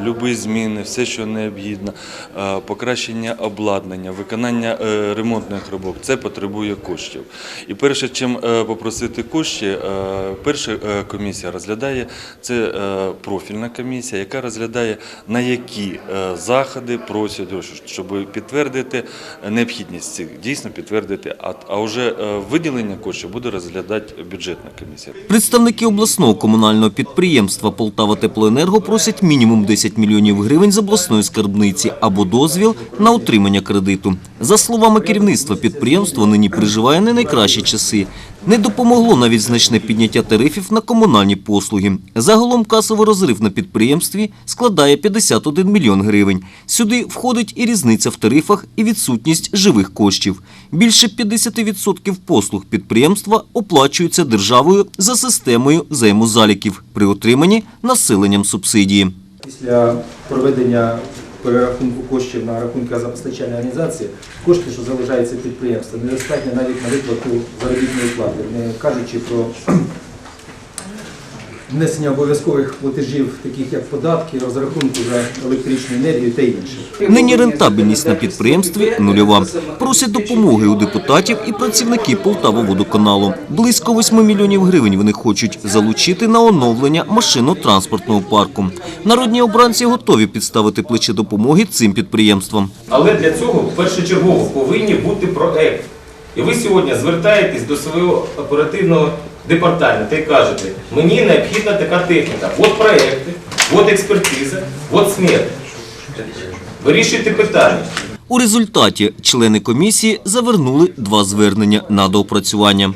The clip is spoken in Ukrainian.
Любі зміни, все, що необхідно, е, покращення обладнання, виконання е, ремонтних робот, це потребує коштів. І перше, чим е, попросити кошти, перша комісія розглядає це профільна комісія, яка розглядає на які заходи просять щоб підтвердити необхідність цих, дійсно підтвердити. А, вже виділення коштів буде розглядати бюджетна комісія. Представники обласного комунального підприємства Полтава Теплоенерго просять мінімум 10 мільйонів гривень з обласної скарбниці або дозвіл на отримання кредиту. За словами керівництва, підприємство нині переживає не найкращі часи. Не допомогло навіть значне підняття тарифів на комунальні послуги. Загалом касовий розрив на підприємстві складає 51 мільйон гривень. Сюди входить і різниця в тарифах, і відсутність живих коштів. Більше 50% послуг підприємства оплачуються державою за системою взаємозаліків при отриманні населенням субсидії. Після проведення перерахунку коштів на рахунки газопостачальної організації, кошти, що залишаються підприємства, недостатньо навіть на виплату заробітної плати, не кажучи про внесення обов'язкових платежів, таких як податки, розрахунки за електричну енергію та інше. Нині рентабельність на підприємстві нульова. Просять допомоги у депутатів і працівники Полтавоводоканалу. Близько 8 мільйонів гривень вони хочуть залучити на оновлення машинно-транспортного парку. Народні обранці готові підставити плече допомоги цим підприємствам. Але для цього першочергово повинні бути проекти. І ви сьогодні звертаєтесь до свого оперативного департаменту і кажете, мені необхідна така техніка. От проекти, от експертиза, от смерть. Вирішуйте питання. У результаті члени комісії завернули два звернення на доопрацювання.